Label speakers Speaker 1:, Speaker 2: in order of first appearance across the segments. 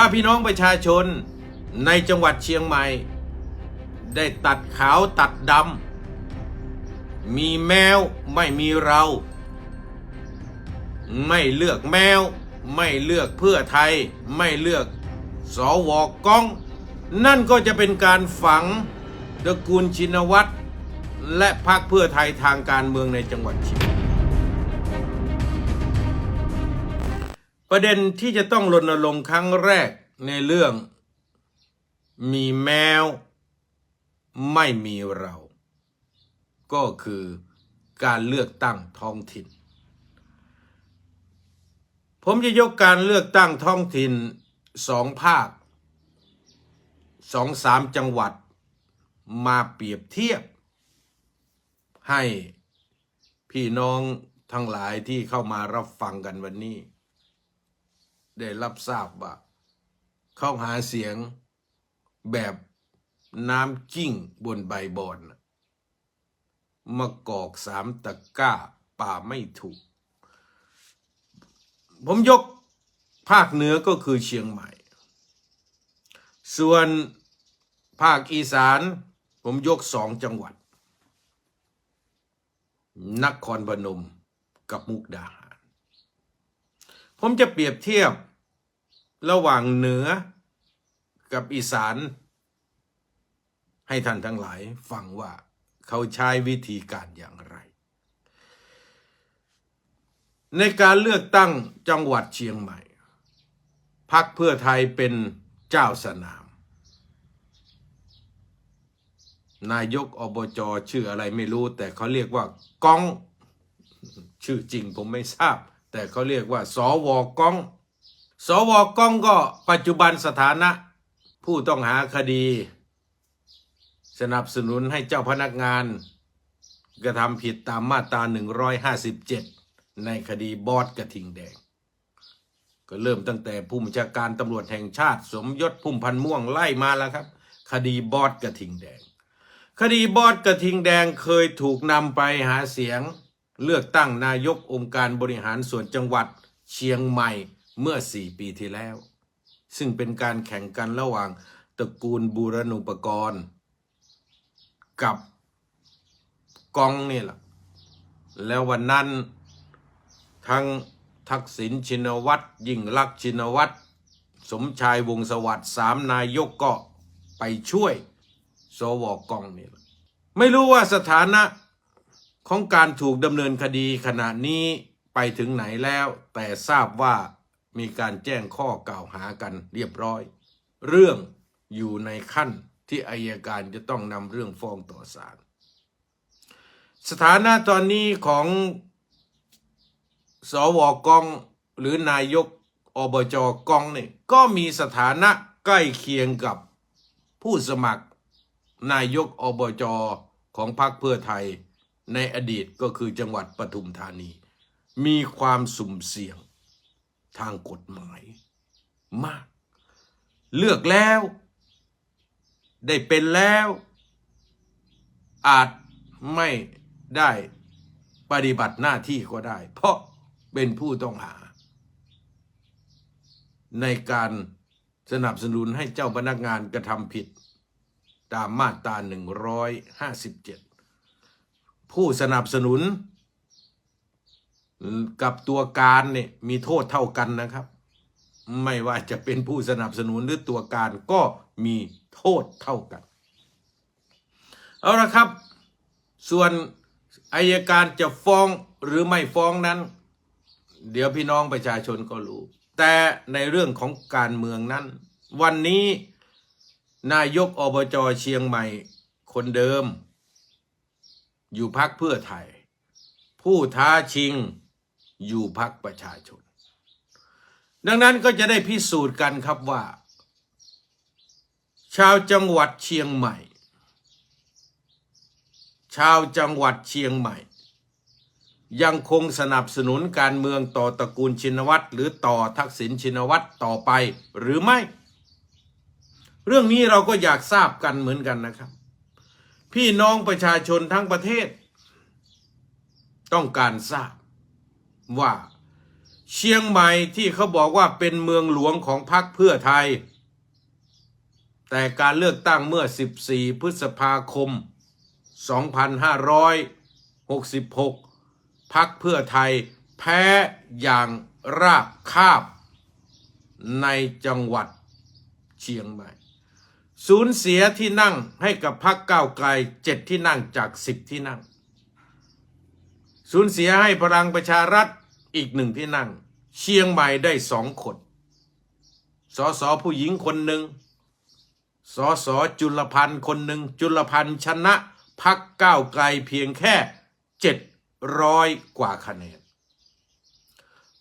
Speaker 1: ถ้าพี่น้องประชาชนในจังหวัดเชียงใหม่ ได้ตัดขาวตัดดำมีแมวไม่มีเรา ไม่เลือกแมว ไม่เลือกเพื่อไทย ไม่เลือกสวก้อง นั่นก็จะเป็นการฝังตระกูลชินวัตรและพรรคเพื่อไทยทางการเมืองในจังหวัดเชียงใหม่ ประเด็นที่จะต้องรณรงค์ครั้งแรกในเรื่อง มีแมว ไม่มีเรา ก็คือการเลือกตั้งท้องถิ่น ผมจะยกการเลือกตั้งท้องถิ่นสองภาคสองสามจังหวัดมาเปรียบเทียบ ให้พี่น้องทั้งหลายที่เข้ามารับฟังกันวันนี้ ได้รับทราบว่าเข้าหาเสียงแบบน้ำจิ้งบนใบบอนน่ะมากอกสามตะก้าป่าไม่ถูก ผมยกภาคเหนือก็คือเชียงใหม่ ส่วนภาคอีสานผมยกสองจังหวัด นครพนมกับมุกดาหาร ผมจะเปรียบเทียบ ระหว่างเหนือกับอีสาน ให้ท่านทั้งหลายฟังว่าเขาใช้วิธีการอย่างไร ในการเลือกตั้งจังหวัดเชียงใหม่พักเพื่อไทยเป็นเจ้าสนาม นายกอบจชื่ออะไรไม่รู้ แต่เขาเรียกว่าก้อง ชื่อจริงผมไม่ทราบ แต่เขาเรียกว่า สวก้อง สวก้องก็ปัจจุบันสถานะ ผู้ต้องหาคดี สนับสนุนให้เจ้าพนักงาน กระทำผิดตามมาตรา 157 ในคดีบอสกระทิงแดง ก็เริ่มตั้งแต่ผู้บัญชาการตำรวจแห่งชาติสมยศพุ่มพันม่วงไล่มาแล้วครับ คดีบอสกระทิงแดง คดีบอสกระทิงแดงเคยถูกนำไปหาเสียง เลือกตั้งนายกองค์การบริหารส่วนจังหวัดเชียงใหม่ เมื่อ4ปีที่แล้ว ซึ่งเป็นการแข่งกันระหว่างตระกูลบูรณูปกรณ์ กับกองนี่แหละแล้ววันนั้นทั้งทักษิณชินวัตรยิ่งลักษณ์ชินวัตร สมชายวงสวัสดิ์สามนายกก็ไปช่วยสวกองนี่แหละไม่รู้ว่าสถานะของการถูกดำเนินคดีขณะนี้ไปถึงไหนแล้ว แต่ทราบว่า มีการแจ้งข้อกล่าวหากันเรียบร้อย เรื่องอยู่ในขั้นที่อายการจะต้องนำเรื่องฟ้องต่อศาลสถานะตอนนี้ของสวกองหรือนายกอบจกองเนี่ยก็มีสถานะใกล้เคียงกับผู้สมัครนายกอบจของพรรคเพื่อไทยในอดีตก็คือจังหวัดปทุมธานี มีความสุ่มเสี่ยง ทางกฎหมายมาก เลือกแล้ว ได้เป็นแล้ว อาจไม่ได้ปฏิบัติหน้าที่ก็ได้ เพราะเป็นผู้ต้องหา ในการสนับสนุนให้เจ้าพนักงานกระทำผิด ตามมาตรา 157 ผู้สนับสนุน กับตัวการเนี่ยมีโทษเท่ากันนะครับ ไม่ว่าจะเป็นผู้สนับสนุนหรือตัวการก็มีโทษเท่ากัน เอาละครับ ส่วนอายการจะฟ้องหรือไม่ฟ้องนั้น เดี๋ยวพี่น้องประชาชนก็รู้ แต่ในเรื่องของการเมืองนั้น วันนี้นายกอบจเชียงใหม่คนเดิม อยู่พักเพื่อไทย ผู้ท้าชิง อยู่พักประชาชน ดังนั้นก็จะได้พิสูจน์กันครับว่า ชาวจังหวัดเชียงใหม่ ชาวจังหวัดเชียงใหม่ ยังคงสนับสนุนการเมืองต่อตระกูลชินวัตรหรือต่อทักษิณชินวัตรต่อไปหรือไม่ เรื่องนี้เราก็อยากทราบกันเหมือนกันนะครับ พี่น้องประชาชนทั้งประเทศ ต้องการทราบ ว่า เชียงใหม่ที่เขาบอกว่าเป็นเมืองหลวงของพรรคเพื่อไทย แต่การเลือกตั้งเมื่อ 14 พฤษภาคม 2566พรรคเพื่อไทยแพ้อย่างราบคาบ ในจังหวัดเชียงใหม่สูญเสียที่นั่งให้กับพรรคก้าวไกลเจ็ดที่นั่งจากสิบที่นั่ง สูญเสียให้พลังประชารัฐอีกหนึ่งที่นั่ง เชียงใหม่ได้สองคนสสผู้หญิงคนหนึ่งสสจุลพันธ์คนหนึ่งจุลพันธ์ชนะพักก้าวไกลเพียงแค่เจ็ดร้อยกว่าคะแนน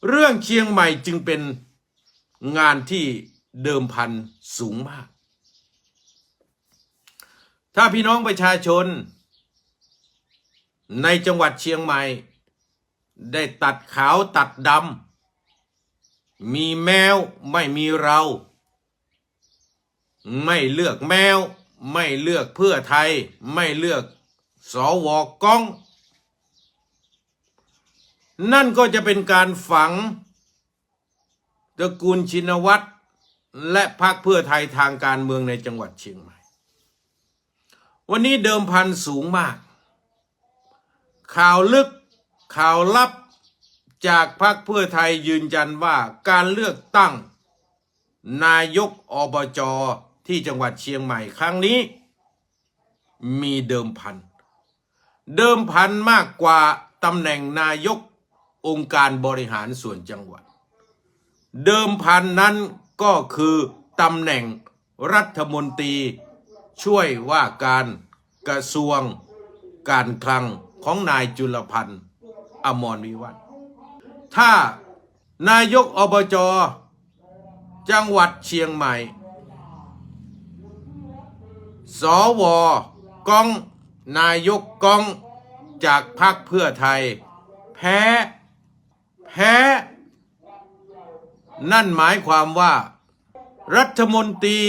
Speaker 1: เรื่องเชียงใหม่จึงเป็นงานที่เดิมพันสูงมาก ถ้าพี่น้องประชาชน ในจังหวัดเชียงใหม่ ได้ตัดขาวตัดดำมีแมวไม่มีเรา ไม่เลือกแมว ไม่เลือกเพื่อไทย ไม่เลือกสวก้อง นั่นก็จะเป็นการฝังตระกูลชินวัตรและพรรคเพื่อไทยทางการเมืองในจังหวัดเชียงใหม่ วันนี้เดิมพันสูงมาก ข่าวลึกข่าวลับจากพรรคเพื่อไทยยืนยันว่าการเลือกตั้ง นายกอบจที่จังหวัดเชียงใหม่ครั้งนี้ มีเดิมพัน เดิมพันมากกว่าตำแหน่งนายกองค์การบริหารส่วนจังหวัด เดิมพันนั้นก็คือตำแหน่งรัฐมนตรีช่วยว่าการกระทรวงการคลัง ของนายจุลพันธ์อมรวิวัฒน์ถ้านายกอบจ จังหวัดเชียงใหม่ สวก้องนายกก้องจากพรรคเพื่อไทย แพ้ แพ้ นั่นหมายความว่า รัฐมนตรี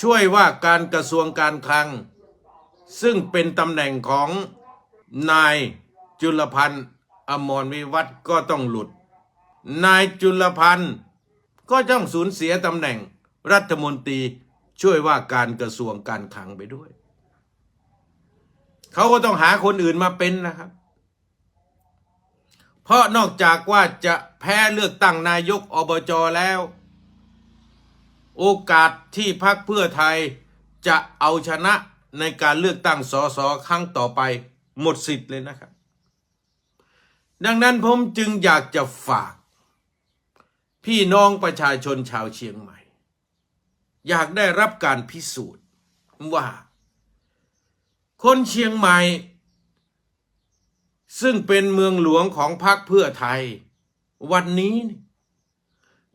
Speaker 1: ช่วยว่าการกระทรวงการคลัง ซึ่งเป็นตำแหน่งของ นายจุลพันธ์อมรวิวัฒก็ต้องหลุด นายจุลพันธ์ก็ต้องสูญเสียตำแหน่งรัฐมนตรีช่วยว่าการกระทรวงการคลังไปด้วย เขาก็ต้องหาคนอื่นมาเป็นนะครับ เพราะนอกจากว่าจะแพ้เลือกตั้งนายกอบจแล้ว โอกาสที่พรรคเพื่อไทยจะเอาชนะในการเลือกตั้งสสครั้งต่อไป หมดสิทธิ์เลยนะครับ ดังนั้นผมจึงอยากจะฝาก พี่น้องประชาชนชาวเชียงใหม่ อยากได้รับการพิสูจน์ว่า คนเชียงใหม่ ซึ่งเป็นเมืองหลวงของพรรคเพื่อไทย วันนี้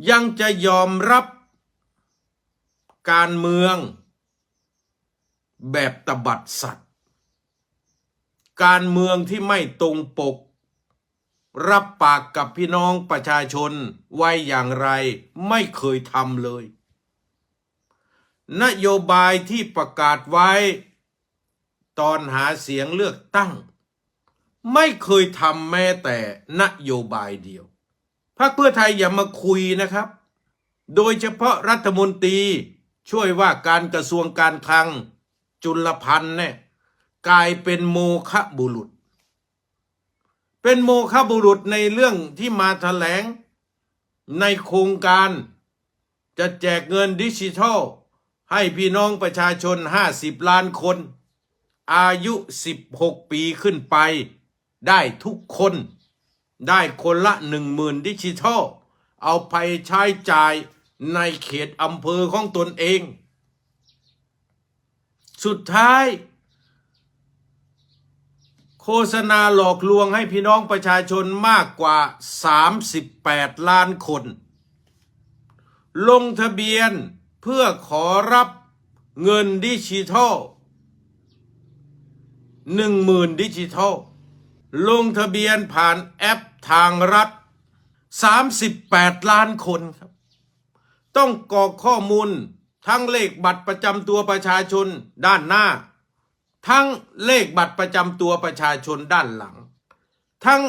Speaker 1: ยังจะยอมรับการเมือง แบบตบัดสัตว การเมืองที่ไม่ตรงปก รับปากกับพี่น้องประชาชนไว้อย่างไรไม่เคยทำเลย นโยบายที่ประกาศไว้ ตอนหาเสียงเลือกตั้ง ไม่เคยทำแม้แต่นโยบายเดียวพรรคเพื่อไทยอย่ามาคุยนะครับ โดยเฉพาะรัฐมนตรีช่วยว่าการกระทรวงการคลังจุลพันธ์เนี่ย กลายเป็นโมฆะบุรุษ เป็นโมฆะบุรุษในเรื่องที่มาแถลง ในโครงการจะแจกเงินดิจิทัล ให้พี่น้องประชาชน 50 ล้านคน อายุ 16 ปีขึ้นไป ได้ทุกคน ได้คนละ 10,000 ดิจิทัล เอาไปใช้จ่ายในเขตอำเภอของตนเอง สุดท้าย โฆษณาหลอกลวงให้พี่น้องประชาชนมากกว่า 38 ล้านคน ลงทะเบียนเพื่อขอรับเงินดิจิทัลหนึ่งหมื่นดิจิทัล ลงทะเบียนผ่านแอปทางรัฐ 38 ล้านคนครับ ต้องกรอกข้อมูลทั้งเลขบัตรประจำตัวประชาชนด้านหน้า ทั้งเลขบัตรประจำตัวประชาชนด้านหลัง ทั้ง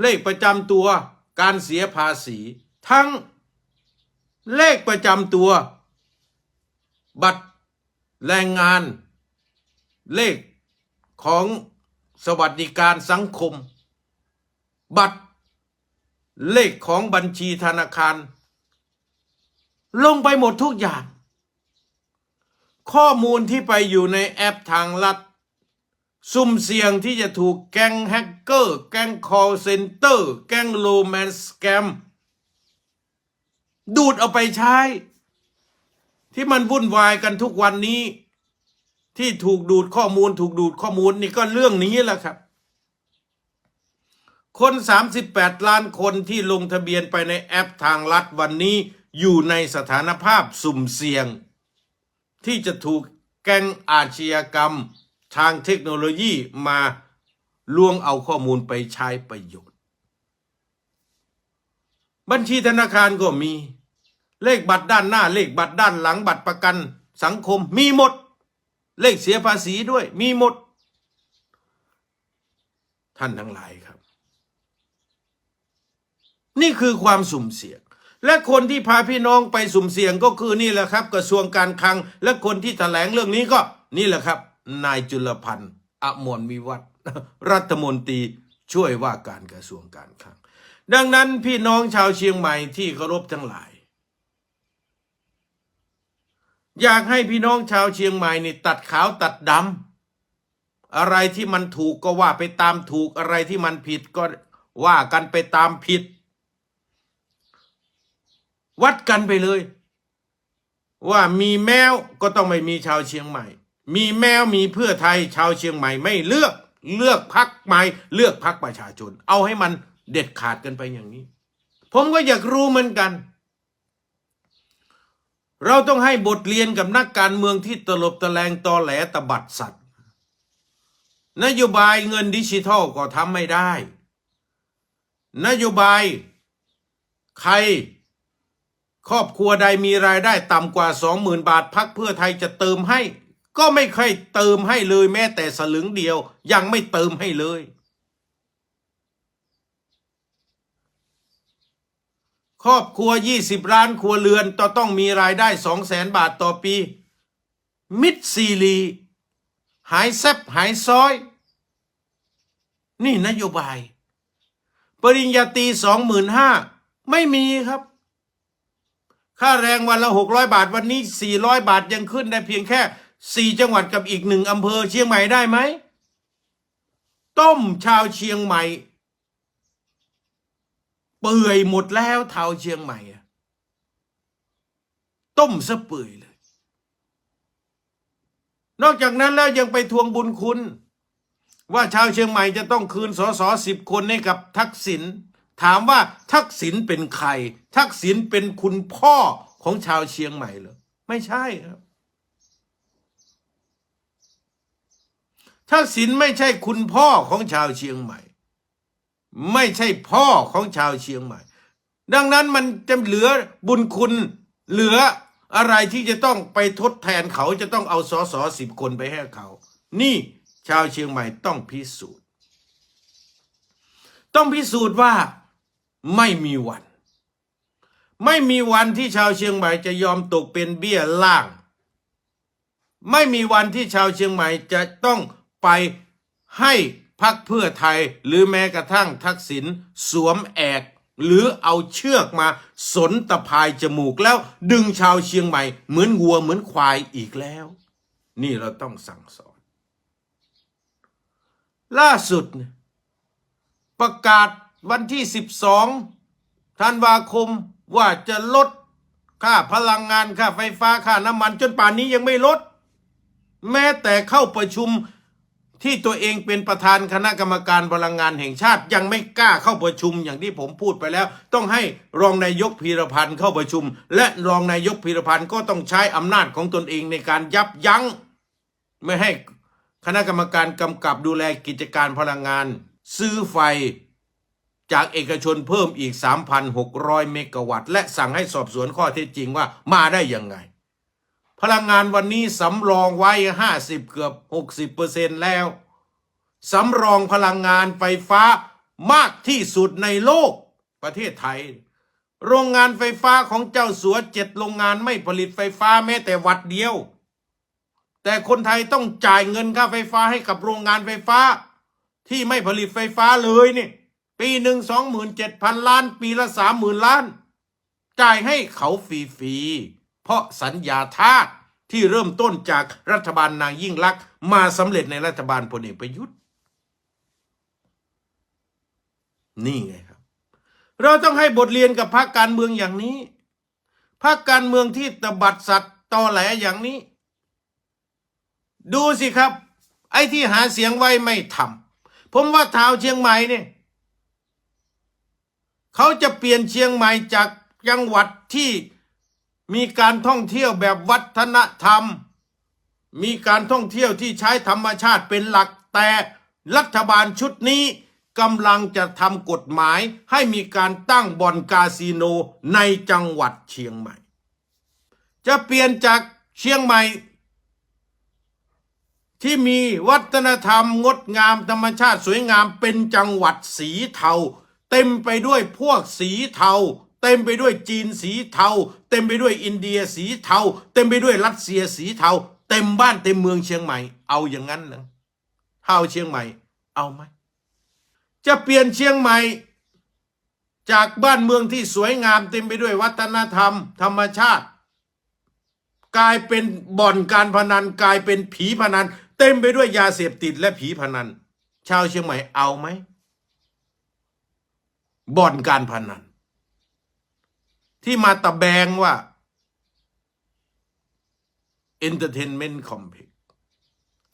Speaker 1: เลขประจำตัวการเสียภาษี ทั้งเลขประจำตัว บัตรแรงงาน เลขของสวัสดิการสังคม บัตรเลขของบัญชีธนาคาร ลงไปหมดทุกอย่าง ข้อมูลที่ไปอยู่ในแอปทางลัดสุ่มเสี่ยงที่จะถูกแก๊งแฮกเกอร์ แก๊งคอลเซ็นเตอร์ แก๊งโลแมนสแกม ดูดเอาไปใช้ ที่มันวุ่นวายกันทุกวันนี้ ที่ถูกดูดข้อมูล ถูกดูดข้อมูลนี่ก็เรื่องนี้แหละครับ คน 38 ล้านคนที่ลงทะเบียนไปในแอปทางลัดวันนี้อยู่ในสถานภาพสุ่มเสี่ยง ที่จะถูกแก๊งอาชญากรรมทางเทคโนโลยีมาล่วงเอาข้อมูลไปใช้ประโยชน์ บัญชีธนาคารก็มี เลขบัตรด้านหน้า เลขบัตรด้านหลังบัตรประกันสังคมมีหมด เลขเสียภาษีด้วย มีหมด ท่านทั้งหลายครับ นี่คือความสุ่มเสี่ยง และคนที่พาพี่น้องไปสุ่มเสี่ยงก็คือนี่แหละครับกระทรวงการคลัง และคนที่แถลงเรื่องนี้ก็นี่แหละครับ นายจุลพันธ์อมรวิวัฒรัฐมนตรีช่วยว่าการกระทรวงการคลัง ดังนั้นพี่น้องชาวเชียงใหม่ที่เคารพทั้งหลาย อยากให้พี่น้องชาวเชียงใหม่นี่ตัดขาวตัดดำอะไรที่มันถูกก็ว่าไปตามถูกอะไรที่มันผิดก็ว่ากันไปตามผิด วัดกันไปเลย ว่ามีแมวก็ต้องไม่มีชาวเชียงใหม่ มีแมวมีเพื่อไทยชาวเชียงใหม่ไม่เลือกเลือกพักใหม่ เลือกพักประชาชน เอาให้มันเด็ดขาดกันไปอย่างนี้ ผมก็อยากรู้เหมือนกัน เราต้องให้บทเรียนกับนักการเมืองที่ตลบตะแลงตอแหลตะบัดสัตว์ นโยบายเงินดิจิทัลก็ทำไม่ได้ นโยบาย ใคร ครอบครัวใดมีรายได้ต่ำกว่าสองหมื่นบาทพักเพื่อไทยจะเติมให้ ก็ไม่เคยเติมให้เลยแม้แต่สลึงเดียว ยังไม่เติมให้เลย ครอบครัว 20 ล้านครัวเรือนต้องต้องมีรายได้ 2 0 0แสนบาทต่อปี มิดซีรีหายแซบหายซ้อย นี่นโยบาย ปริญญาตรีสองหมื่นห้าไม่มีครับ ค่าแรงวันละหกร้อยบาทวันนี้สี่ร้อยบาทยังขึ้นได้เพียงแค่สี่จังหวัดกับอีกหนึ่งอำเภอเชียงใหม่ได้ไหม ต้มชาวเชียงใหม่ เปื่อยหมดแล้วเท้าเชียงใหม่ต้มซะเปื่อยเลย นอกจากนั้นแล้วยังไปทวงบุญคุณ ว่าชาวเชียงใหม่จะต้องคืนสอสอสิบคนให้กับทักษิณ ถามว่าทักษิณเป็นใคร ทักษิณเป็นคุณพ่อของชาวเชียงใหม่เหรอไม่ใช่ครับทักษิณไม่ใช่คุณพ่อของชาวเชียงใหม่ ไม่ใช่พ่อของชาวเชียงใหม่ ดังนั้นมันจะเหลือบุญคุณเหลืออะไรที่จะต้องไปทดแทนเขาจะต้องเอาสอสอสิบคนไปให้เขา นี่ชาวเชียงใหม่ต้องพิสูจน์ ต้องพิสูจน์ว่า ไม่มีวัน ไม่มีวันที่ชาวเชียงใหม่จะยอมตกเป็นเบี้ยล่าง ไม่มีวันที่ชาวเชียงใหม่จะต้องไปให้พักเพื่อไทยหรือแม้กระทั่งทักษิณสวมแอกหรือเอาเชือกมาสนตะพายจมูกแล้วดึงชาวเชียงใหม่ เหมือนวัวเหมือนควายอีกแล้ว นี่เราต้องสั่งสอน ล่าสุด ประกาศ วันที่ 12ธันวาคมว่าจะลดค่าพลังงานค่าไฟฟ้าค่าน้ำมัน จนป่านนี้ยังไม่ลด แม้แต่เข้าประชุมที่ตัวเองเป็นประธานคณะกรรมการพลังงานแห่งชาติยังไม่กล้าเข้าประชุมอย่างที่ผมพูดไปแล้ว ต้องให้รองนายกพีรพันธ์เข้าประชุม และรองนายกพีรพันธ์ก็ต้องใช้อำนาจของตนเองในการยับยั้ง ไม่ให้คณะกรรมการกำกับดูแลกิจการพลังงาน ซื้อไฟ จากเอกชนเพิ่มอีก 3,600 เมกะวัตต์ และสั่งให้สอบสวนข้อเท็จจริงว่ามาได้ยังไง พลังงานวันนี้สำรองไว้ 50 เกือบ 60เปอร์เซ็นแล้ว สำรองพลังงานไฟฟ้ามากที่สุดในโลกประเทศไทย โรงงานไฟฟ้าของเจ้าสัวเจ็ดโรงงานไม่ผลิตไฟฟ้าแม้แต่วัดเดียว แต่คนไทยต้องจ่ายเงินค่าไฟฟ้าให้กับโรงงานไฟฟ้า ที่ไม่ผลิตไฟฟ้าเลยเนี่ ปีหนึ่งสองหมื่นเจ็ดพันล้าน ปีละสามหมื่นล้าน จ่ายให้เขาฟรีๆ เพราะสัญญาทาสที่เริ่มต้นจากรัฐบาลนางยิ่งลักษณ์มาสำเร็จในรัฐบาลพลเอกประยุทธ์ นี่ไงครับ เราต้องให้บทเรียนกับพรรคการเมืองอย่างนี้พรรคการเมืองที่ตบัดสัตว์ตอแหลอย่างนี้ ดูสิครับ ไอ้ที่หาเสียงไว้ไม่ทำผมว่าท้าวเชียงใหม่เนี่ย เขาจะเปลี่ยนเชียงใหม่จากจังหวัดที่มีการท่องเที่ยวแบบวัฒนธรรม มีการท่องเที่ยวที่ใช้ธรรมชาติเป็นหลักแต่รัฐบาลชุดนี้กำลังจะทำกฎหมายให้มีการตั้งบ่อนคาสิโนในจังหวัดเชียงใหม่ จะเปลี่ยนจากเชียงใหม่ ที่มีวัฒนธรรมงดงามธรรมชาติสวยงามเป็นจังหวัดสีเทา เต็มไปด้วยพวกสีเทา เต็มไปด้วยจีนสีเทา เต็มไปด้วยอินเดียสีเทา เต็มไปด้วยรัสเซียสีเทา เต็มบ้านเต็มเมืองเชียงใหม่ เอาอย่างนั้นเหรอถ้าเอาเชียงใหม่ เอาไหมจะเปลี่ยนเชียงใหม่ จากบ้านเมืองที่สวยงามเต็มไปด้วยวัฒนธรรม ธรรมชาติ กลายเป็นบ่อนการพนันกลายเป็นผีพนัน เต็มไปด้วยยาเสพติดและผีพนัน ชาวเชียงใหม่เอาไหม บ่อนการพนัน ที่มาตะแบงว่า Entertainment Complex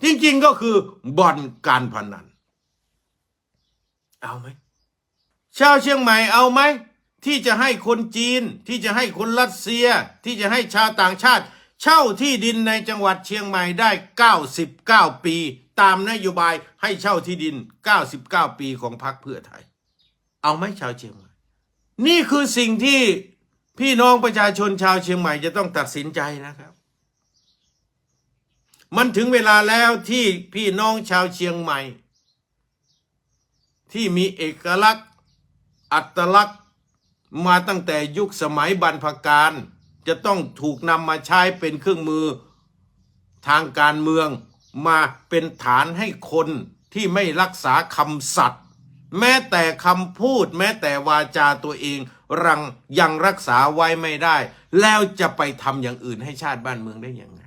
Speaker 1: จริงๆก็คือบ่อนการพนัน เอาไหมชาวเชียงใหม่เอาไหม ที่จะให้คนจีน ที่จะให้คนรัสเซีย ที่จะให้ชาวต่างชาติ เช่าที่ดินในจังหวัดเชียงใหม่ได้ 99 ปี ตามนโยบายให้เช่าที่ดิน 99 ปีของพรรคเพื่อไทย เอาไหมชาวเชียงใหม่ นี่คือสิ่งที่พี่น้องประชาชนชาวเชียงใหม่จะต้องตัดสินใจนะครับ มันถึงเวลาแล้วที่พี่น้องชาวเชียงใหม่ ที่มีเอกลักษณ์ อัตลักษณ์มาตั้งแต่ยุคสมัยบรรพการ จะต้องถูกนำมาใช้เป็นเครื่องมือทางการเมืองมาเป็นฐานให้คนที่ไม่รักษาคำสัตย์ แม้แต่คำพูดแม้แต่วาจาตัวเองรังยังรักษาไว้ไม่ได้ แล้วจะไปทำอย่างอื่นให้ชาติบ้านเมืองได้อย่างไง